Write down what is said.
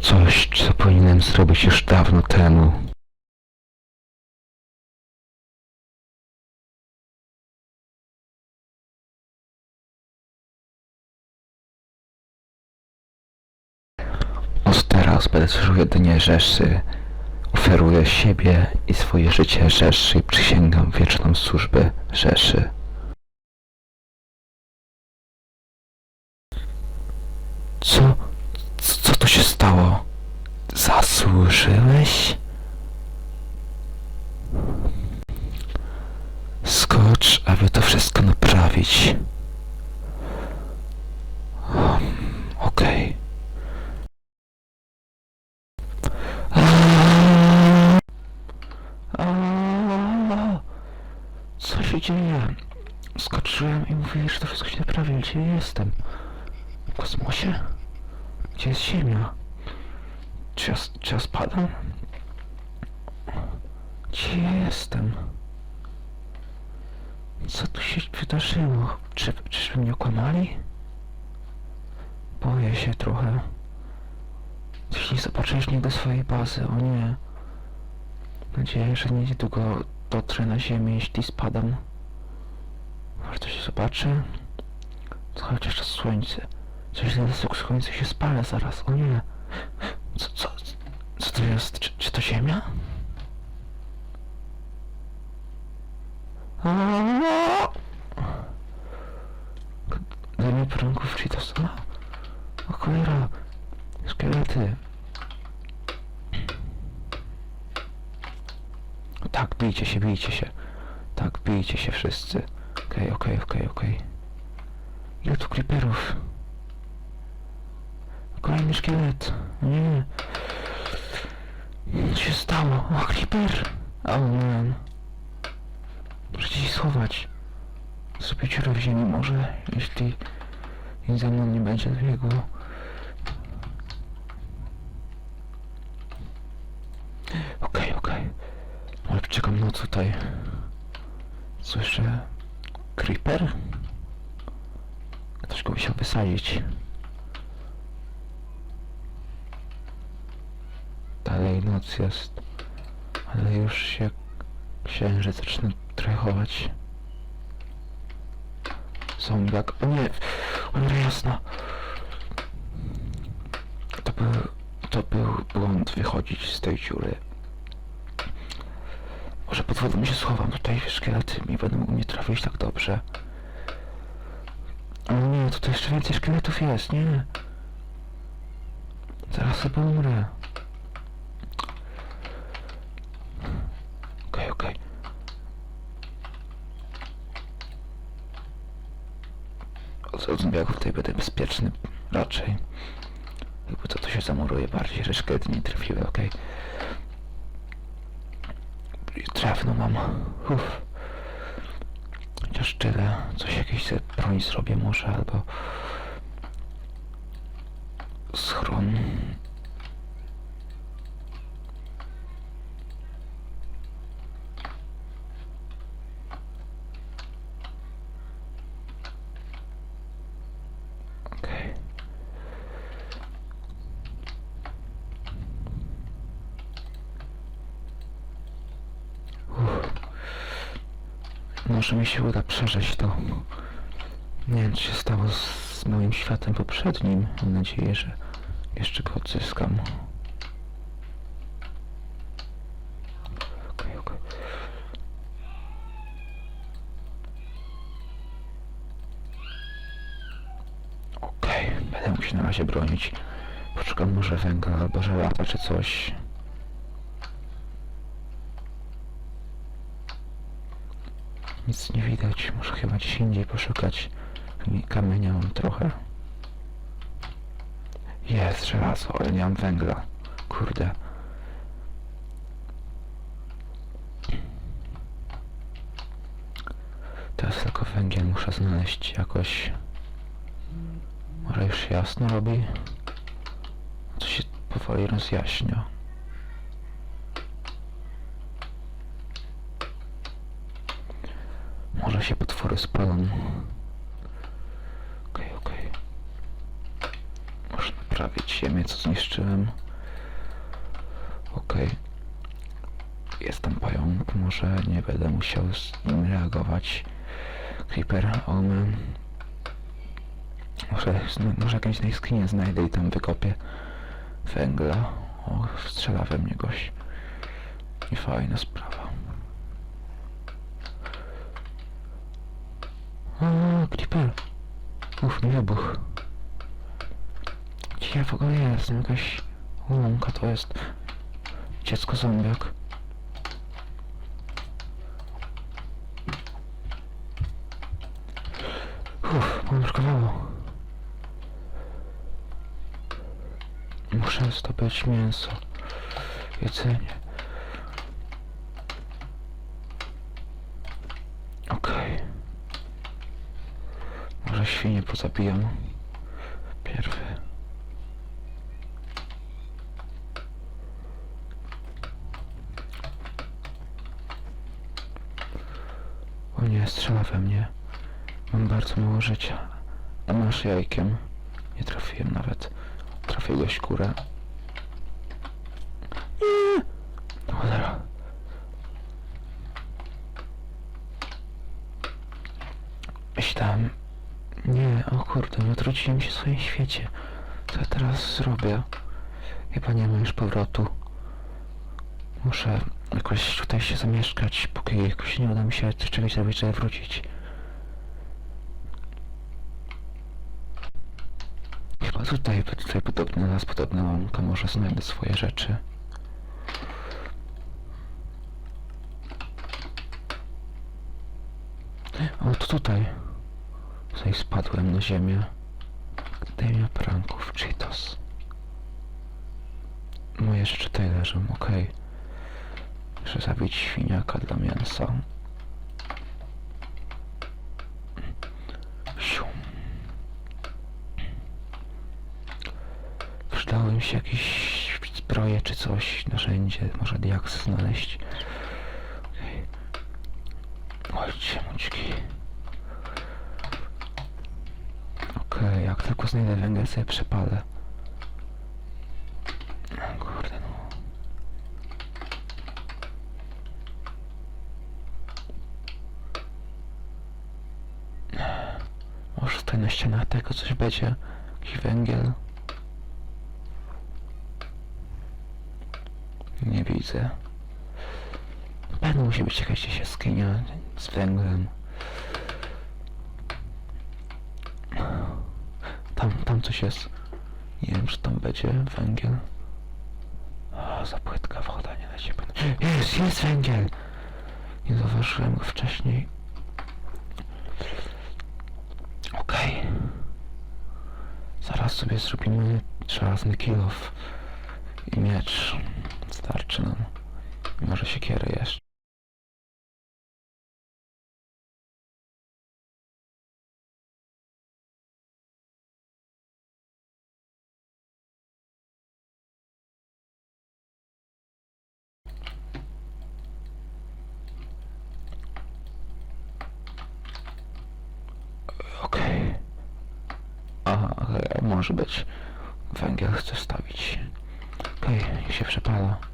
Coś, co powinienem zrobić już dawno temu. Od teraz będę służył jedynie Rzeszy. Oferuję siebie i swoje życie Rzeszy i przysięgam wieczną służbę Rzeszy. Co? Stało? Zasłużyłeś? Skocz, aby to wszystko naprawić. Um, Okej. Aaaa! Co się dzieje? Skoczyłem i mówili, że to wszystko się naprawi. Gdzie jestem? W kosmosie? Gdzie jest Ziemia? Czy ja, czy ja spadam? Gdzie jestem? Co tu się wydarzyło? Czy, czyżby mnie okłamali? Boję się trochę. Jeśli zobaczysz mnie do swojej bazy, o nie. Nadzieję, że niedługo dotrę na ziemię, jeśli spadam. Może to się zobaczy? Chociaż to słońce. Coś na słońce się spala zaraz, o nie. Co, co, co to jest? Czy, czy to ziemia? Aaaa! Daj mi pranków Cheetos. O, cholera. Szkielety. Tak, bijcie się, bijcie się. Tak, bijcie się wszyscy. Okej, okej, okej, okej. Ile tu creeperów? Kolejny szkielet. Nie. Co się stało? O, creeper! O, man. Muszę się schować. Dziurę w ziemi może, jeśli ze mną nie będzie biegło. Okej, okej. Ale czekam no tutaj. Jeszcze? Creeper? Ktoś go musiał wysadzić. Noc jest. Ale już się księżyc zaczyna trochę chować. Zombiak. O nie! Cholera jasna! To był... To był błąd wychodzić z tej dziury. Może pod wodą się schowam, tutaj szkielety nie będą u mnie trafić tak dobrze. O nie, tutaj jeszcze więcej szkieletów jest, nie? Zaraz chyba umrę. Okej, okej. Od zombiaków tutaj będę bezpieczny raczej. Jakby co to się zamuruje bardziej, że szkielety nie trafiły, okej. I Drewno mam. Uff. Chociaż tyle. Coś jakieś sobie broń zrobię może, albo... Schron. Może mi się uda przeżyć to. Nie wiem, co się stało z, moim światem poprzednim. Mam nadzieję, że jeszcze go odzyskam. Okej, okej. Okej, będę się na razie bronić. Poszukam może węgla albo żelaza czy coś. Nic nie widać. Muszę chyba gdzieś indziej poszukać. Kamienia mam trochę. Jest żelazo, ale nie mam węgla. Kurde. Teraz tylko węgiel muszę znaleźć jakoś. Może już jasno robi? To się powoli rozjaśnia. Może się potwory spalą. Okej, okej. Muszę naprawić ziemię, co zniszczyłem. Okej. Jest tam pająk, może nie będę musiał reagować. Creeper, omen. Może, może jakąś najskinię znajdę i tam wykopię węgla. O, strzela we mnie gość. I fajna sprawa. O, Creeper. Uf, nie wybuch. Gdzie ja w ogóle jestem? Jakaś łąka to jest. Dziecko zombiak. Uff, mam brakowało. Muszę zdobyć mięso. Jedzenie. Okej. Może świnie pozabijam. O nie, strzela we mnie. Mam bardzo mało życia. A masz jajkiem. Nie trafiłem nawet. Trafił go skórę. Nie! Cholera. Myślałem... Nie, o kurde, odwróciłem się w swoim świecie. Co ja teraz zrobię? Chyba nie ma już powrotu. Muszę jakoś tutaj się zamieszkać, póki jakoś nie uda mi się czegoś zrobić, żeby wrócić. Chyba tutaj, tutaj podobny nas, podobna łąka, może znajdę swoje rzeczy. O, to tutaj. Tutaj spadłem na ziemię. Akademia pranków, Cheetos. Moje rzeczy tutaj leżą, okej. Muszę zabić świniaka dla mięsa. Siu. Się jakieś zbroje czy coś, narzędzie, może diaks znaleźć. Okej. Chodźcie, mućki. Okej, jak tylko znajdę węgiel, sobie przepalę. O Kurde no. Może tutaj na ścianach tego coś będzie? Jakiś węgiel? Nie widzę. Na musi być jakaś jaskinia z węglem. Tam, tam coś jest. Nie wiem, czy tam będzie węgiel. O, za płytka woda, nie da się Jest, jest węgiel! Nie zauważyłem go wcześniej. Okej. Zaraz sobie zrobimy żelazny kilof i miecz. Starczy nam. Może siekierę jeszcze. Okej. Aha, okej, może być. Węgiel chcę stawić. Okej, niech się przepala.